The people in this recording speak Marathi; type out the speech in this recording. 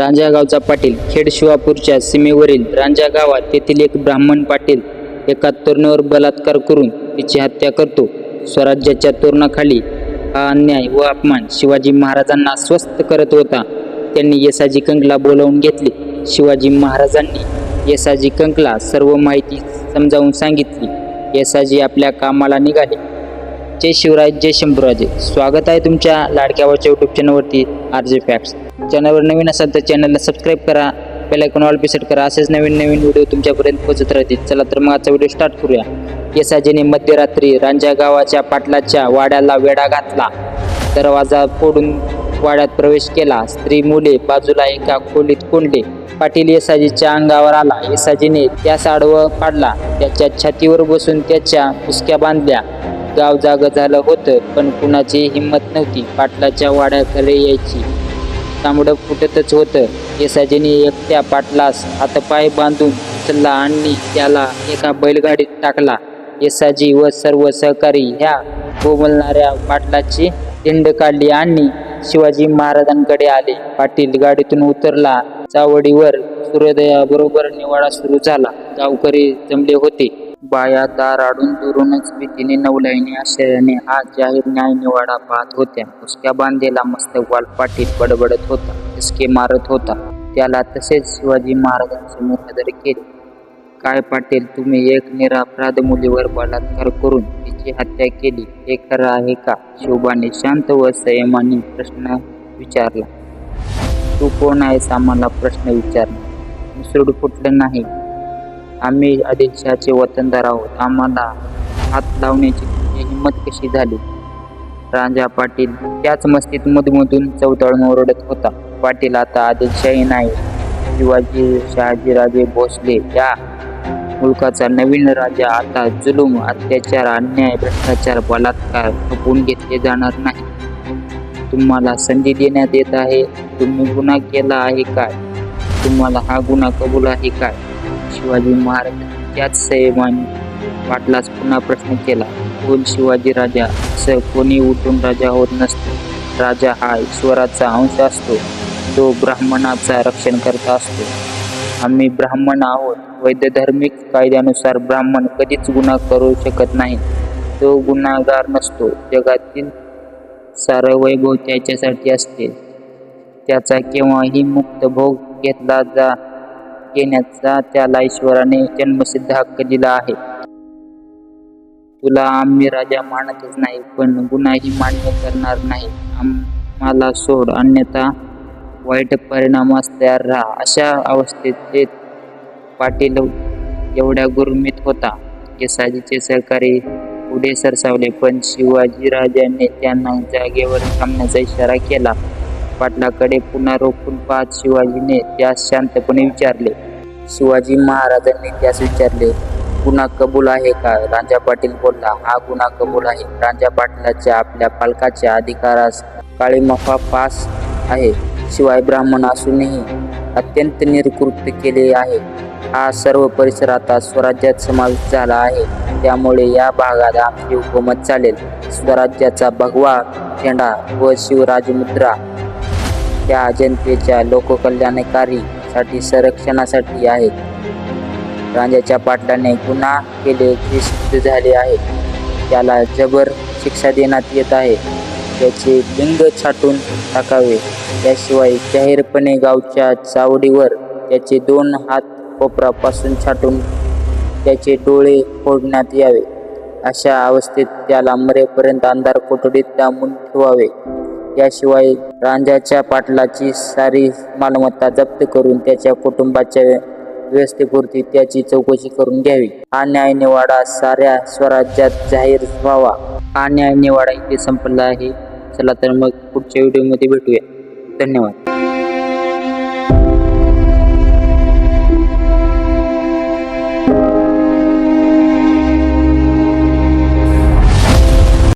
रांजागावचा पाटील खेड शिवापूरच्या सीमेवरील रांजा गावात तेथील एक ब्राह्मण पाटील एका तरुणावर बलात्कार करून तिची हत्या करतो. स्वराज्याच्या तोरणाखाली हा अन्याय व अपमान शिवाजी महाराजांना स्वस्थ करत होता. त्यांनी येसाजी कंकला बोलावून घेतले. शिवाजी महाराजांनी येसाजी कंकला सर्व माहिती समजावून सांगितली. येसाजी आपल्या कामाला निघाले. जय शिवराज जय शंभूराजे. स्वागत आहे तुमच्या लाडक्यावरच्या यूट्यूब चॅनलवरती आर जे फॅक्ट्स चॅनलवर नवीन असाल तर चॅनलला सबस्क्राईब करा बेल ऑल सेट करा. असेच नवीन नवीन व्हिडिओ तुमच्यापर्यंत पोहोचत राहतील. चला तर मग आजचा व्हिडिओ स्टार्ट करूया. येसाजीने मध्यरात्री रांजा गावाच्या पाटलाच्या वाड्याला वेढा घातला. दरवाजा फोडून वाड्यात प्रवेश केला. स्त्री मुले बाजूला एका खोलीत कोंडले. पाटील येसाजीच्या अंगावर आला. येसाजीने त्यास आडवं पाडला. त्याच्या छातीवर बसून त्याच्या पुसक्या बांधल्या. गाव जाग झालं होतं पण कुणाची हिंमत नव्हती पाटलाच्या वाड्याकडे यायची. तांबडं फुटतच होतं. येसाजीने एकट्या पाटलास हातपाय बांधून उचलला आणि त्याला एका बैलगाडीत टाकला. येसाजी व सर्व सहकारी ह्या कोमलणाऱ्या पाटलाची दिंड काढली आणि शिवाजी महाराजांकडे आले. पाटील गाडीतून उतरला. चावडीवर सूर्योदयाबरोबर निवाडा सुरू झाला. गावकरी जमले होते. बाया दाराडून दुरूनच भीतीने नवलाईने आश्चर्याने हा जाहीर न्याय निवाडा पाहत होत्या. उसक्या बांधेला मस्त पाटील बडबडत होता. हिसके मारत होता. त्याला तसेच शिवाजी महाराजांसमोर हजर केले. काय पाटील तुम्ही एक निरापराध मुलीवर बलात्कार करून तिची हत्या केली. हे खरं आहे का? शोभाने शांत व संयमाने प्रश्न विचारला. तू कोण आहेस? आम्हाला प्रश्न विचारला. मुसरूड फुटलं नाही. आम्ही आदिलशहाचे वतनदार आहोत. आम्हाला हात लावण्याची हिंमत कशी झाली? राजा पाटील त्याच मस्तीत मधमधून चौताळून ओरडत होता. पाटील आता आदिलशाही नाही. शिवाजी शहाजीराजे भोसले या मुलकाचा नवीन राजा. आता जुलूम अत्याचार अन्याय भ्रष्टाचार बलात्कार खपवून घेतले जाणार नाही. तुम्हाला संधी देण्यात येत आहे? तुम्ही गुन्हा केला आहे काय? तुम्हाला हा गुन्हा कबूल आहे काय? शिवाजी महाराज त्याच संयमाने वाटलाच पुन्हा प्रश्न केला कोण शिवाजी राजा? असं कोणी उठून राजा होत नसतो. राजा हा ईश्वराचा अंश असतो. तो ब्राह्मणाचा रक्षण करता असतो. आम्ही ब्राह्मण आहोत. वैद्यधार्मिक कायद्यानुसार ब्राह्मण कधीच गुन्हा करू शकत नाही. तो गुन्हागार नसतो. जगातील सारं वैभव त्याच्यासाठी असते. त्याचा केव्हाही मुक्त भोग घेतला जा घेण्याचा त्याला ईश्वराने जन्मसिद्ध हक्क दिला आहे. तुला आम्ही राजा मानतच नाही पण गुन्हाही मान्य करणार नाही. आम्हाला सोड अन्यथा वाईट परिणामास तयार राहा. अशा अवस्थेत पाटील एवढ्या गुरमीत होता. केसाजीचे सहकारी पुढे सरसावले पण शिवाजी राजाने त्यांना जागेवर थांबण्याचा इशारा केला. पाटलाकडे पुन्हा रोखून पाहत शिवाजीने त्यास शांतपणे विचारले. शिवाजी महाराजांनी त्यास विचारले गुन्हा कबूल आहे का? राजा पाटील बोलला हा गुन्हा कबूल आहे. राजा पाटलाच्या आपल्या पालकाच्या अधिकारास काळीमाफा पास आहे. शिवाय ब्राह्मण असूनही अत्यंत निरकृत केले आहे. हा सर्व परिसर आता स्वराज्यात समावेश झाला आहे. त्यामुळे या भागात आमची हुकूमत चालेल. स्वराज्याचा भगवा झेंडा व शिवराजमुद्रा त्या जनतेच्या लोककल्याणकारी साठी संरक्षणासाठी आहेत. राजाच्या पाटलाने गुन्हा केले ते सिद्ध झाले आहे. त्याला जबर शिक्षा देण्यात येत आहे. त्याचे लिंग छाटून टाकावे. त्याशिवाय जाहीरपणे गावच्या चावडीवर त्याचे दोन हात कोपरापासून छाटून त्याचे डोळे फोडण्यात यावे. अशा अवस्थेत त्याला मरेपर्यंत अंधार कोठडीत दामून ठेवावे. याशिवाय रांजाच्या पाटलाची सारी मालमत्ता जप्त करून त्याच्या कुटुंबाच्या व्यवस्थेपुरती त्याची चौकशी करून घ्यावी. हा न्याय निवाडा साऱ्या स्वराज्यात जाहीर व्हावा. हा न्याय निवाडा इथे संपला आहे. चला तर मग पुढच्या व्हिडिओमध्ये भेटूया. धन्यवाद.